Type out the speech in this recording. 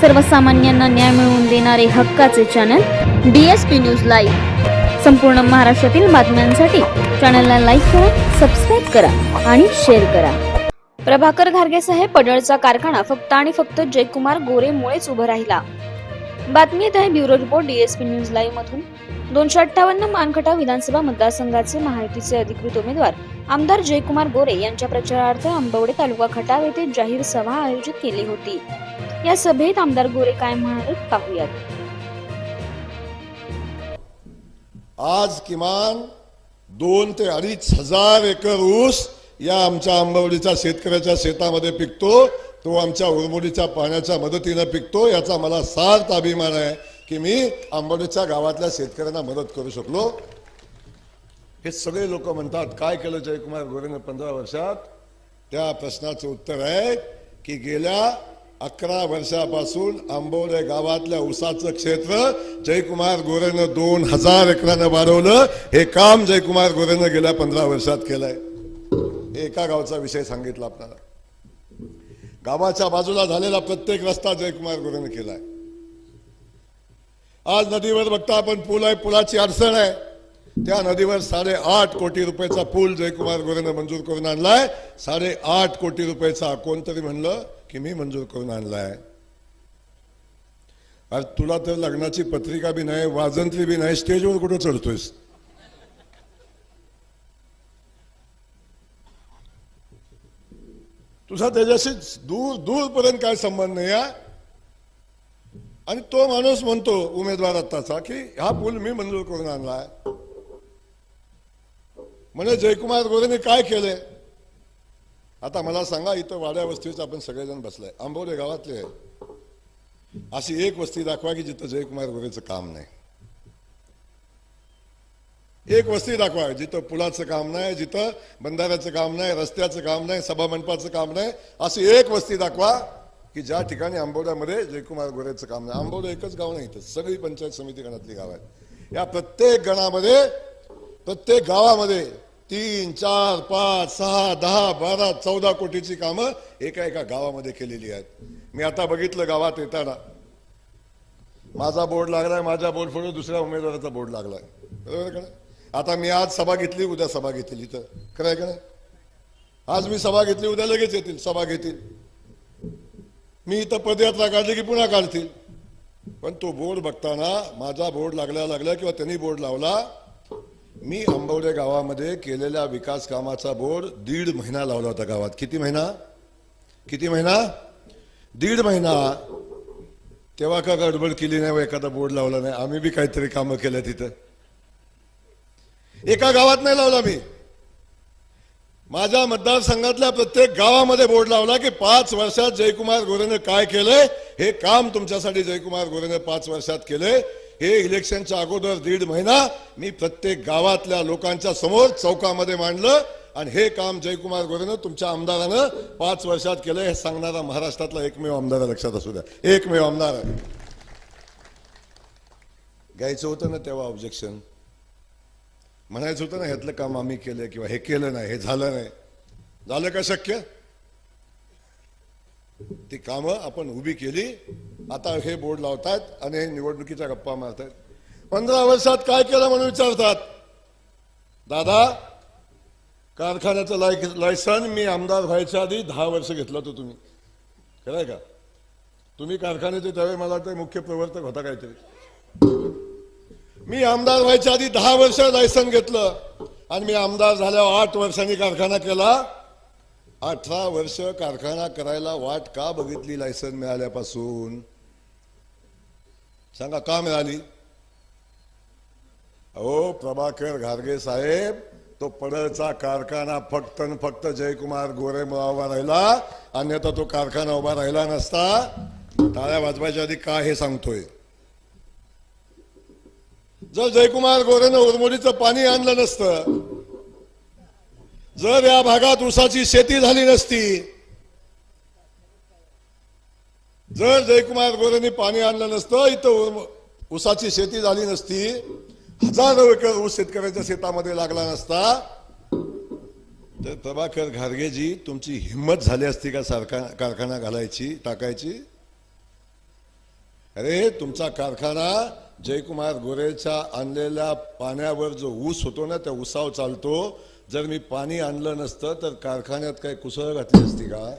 सर्वसामान्यांना न्याय मिळवून देणारे हक्काचे channel D S P news live संपूर्ण महाराष्ट्रातील बातम्यांसाठी चॅनलला लाईक करा सबस्क्राईब करा आणि शेअर करा. प्रभाकर घारगे साहेब पडळचा कारखाना फक्त आणि फक्त जयकुमार गोरेमुळेच उभा राहिला. बातमी येत आहे bureau report DSP news live मधून. दोनशे अठ्ठावन्न मानखटा विधानसभा मतदारसंघाचे महायुतीचे अधिकृत उमेदवार आमदार जयकुमार गोरे यांच्या प्रचारार्थ आंबवडे तालुका खटाव येथे जाहीर सभा आयोजित केली होती. या सभेत आमदार गोरे काय म्हणाले पाहूयात. आज किमान दोन ते अडीच हजार एकर ऊस या आमच्या आंबवलीच्या शेतकऱ्याच्या शेतामध्ये पिकतो तो आमच्या उरमोडीच्या पाण्याच्या मदतीनं पिकतो याचा मला सार्थ अभिमान आहे की मी आंबवडीच्या गावातल्या शेतकऱ्यांना मदत करू शकलो. हे सगळे लोक म्हणतात काय केलं जयकुमार गोरेने पंधरा वर्षात? त्या प्रश्नाचं उत्तर आहे की गेल्या अकरा वर्षापासून आंबोले गावातल्या उसाचं क्षेत्र जयकुमार गोरेनं दोन हजार एकरानं वाढवलं. हे काम जयकुमार गोरेनं गेल्या पंधरा वर्षात केलंय. हे एका गावचा विषय सांगितला आपल्याला. गावाच्या बाजूला झालेला प्रत्येक रस्ता जयकुमार गोरेनं केलाय. आज नदीवर बघता आपण पूल आहे पुलाची अडचण आहे. त्या नदीवर साडेआठ कोटी रुपयाचा पूल जयकुमार गोरेनं मंजूर करून आणलाय. साडेआठ कोटी रुपयाचा कोणतरी म्हणलं की मी मंजूर करून आणलाय. अरे तुला तर लग्नाची पत्रिका बी नाही वाजंत्री बी नाही स्टेजवर कुठं चढतोयस? तुझा त्याच्याशी दूर दूरपर्यंत काय संबंध नाही आहे आणि तो माणूस म्हणतो उमेदवार आत्ताचा की हा पूल मी मंजूर करून आणलाय. म्हणजे जयकुमार गोरेने काय केलंय? आता मला सांगा इथं वाड्या वस्तीचं आपण सगळेजण बसलाय. आंबोले गावातले आहे अशी एक वस्ती दाखवा की जिथं जयकुमार गोरेचं काम नाही. एक वस्ती दाखवा जिथं पुलाचं काम नाही जिथं बंधाऱ्याचं काम नाही रस्त्याचं काम नाही सभा मंडपाचं काम नाही. अशी एक वस्ती दाखवा की ज्या ठिकाणी आंबोड्यामध्ये जयकुमार गोरेचं काम नाही. आंबोडं एकच गाव नाही इथं. सगळी पंचायत समिती गणातली गाव आहेत. या प्रत्येक गणामध्ये प्रत्येक गावामध्ये तीन चार पाच सहा दहा बारा चौदा कोटीची कामं एका एका गावामध्ये केलेली आहेत. मी आता बघितलं गावात येताना. माझा बोर्ड लागलाय माझ्या बोर्ड फोडून दुसऱ्या उमेदवाराचा बोर्ड लागलाय. बरोबर का आता मी आज सभा घेतली उद्या सभा घेतील इथं. खरंय का आज मी सभा घेतली उद्या लगेच येतील सभा घेतील. मी इथं पदयात्रा काढली की पुन्हा काढतील. पण तो बोर्ड बघताना माझा बोर्ड लागल्या लागला किंवा त्यांनी बोर्ड लावला मी आंबवडे गावामध्ये केलेल्या विकास कामाचा बोर्ड दीड महिना लावला होता गावात. किती महिना? किती महिना? दीड महिना. तेव्हा का गडबड केली नाही व एखादा बोर्ड लावला नाही? आम्ही बी काहीतरी कामं केलं तिथं. एका गावात नाही लावला मी. माझ्या मतदारसंघातल्या प्रत्येक गावामध्ये बोर्ड लावला की पाच वर्षात जयकुमार गोरेनं काय केलंय? हे काम तुमच्यासाठी जयकुमार गोरेनं पाच वर्षात केलंय. हे इलेक्शनच्या अगोदर दीड महिना मी प्रत्येक गावातल्या लोकांच्या समोर चौकामध्ये मांडलं आणि हे काम जयकुमार गोरेनं तुमच्या आमदारानं पाच वर्षात केलं हे सांगणारा महाराष्ट्रातला एकमेव आमदार लक्षात असू द्या. एकमेव आमदार आहे. घ्यायचं होतं ना तेव्हा ऑब्जेक्शन म्हणायचं होतं ना ह्यातलं काम आम्ही केलं किंवा हे केलं नाही हे झालं नाही. झालं का शक्य? ती कामं आपण उभी केली. आता हे बोर्ड लावतायत आणि हे निवडणुकीच्या गप्पा मारतात पंधरा वर्षात काय केलं म्हणून विचारतात? दादा कारखान्याचं लाय लायसन मी आमदार व्हायच्या आधी दहा वर्ष घेतलं होतं तुम्ही. खरंय का? तुम्ही कारखान्याचे त्यावेळी मला वाटतं मुख्य प्रवर्तक होता काहीतरी. मी आमदार व्हायच्या आधी दहा वर्ष लायसन घेतलं आणि मी आमदार झाल्यावर आठ वर्षांनी कारखाना केला. अठरा वर्ष कारखाना करायला वाट का बघितली लायसन मिळाल्यापासून? सांगा का मिळाली? अहो प्रभाकर घारगे साहेब तो पडळचा कारखाना फक्त फक्त जयकुमार गोरे उभा राहिला अन्यथा तो कारखाना उभा राहिला नसता. टाळ्या वाजवायच्या आधी का हे सांगतोय? जर जयकुमार गोरेनं उरमोडीचं पाणी आणलं नसतं जर या भागात ऊसाची शेती झाली नसती जर जयकुमार गोरेंनी पाणी आणलं नसतं इथं ऊसाची शेती झाली नसती हजारो एकर ऊस शेतकऱ्याच्या शेतामध्ये लागला नसता तर प्रभाकर घारगेजी तुमची हिंमत झाली असती का सारखा कारखाना घालायची टाकायची? अरे तुमचा कारखाना जयकुमार गोरेच्या आणलेल्या पाण्यावर जो ऊस होतो ना त्या ऊसावर चालतो जर मी पाणी आणलं नसतं तर कारखान्यात काही कुसळ घातली असती का?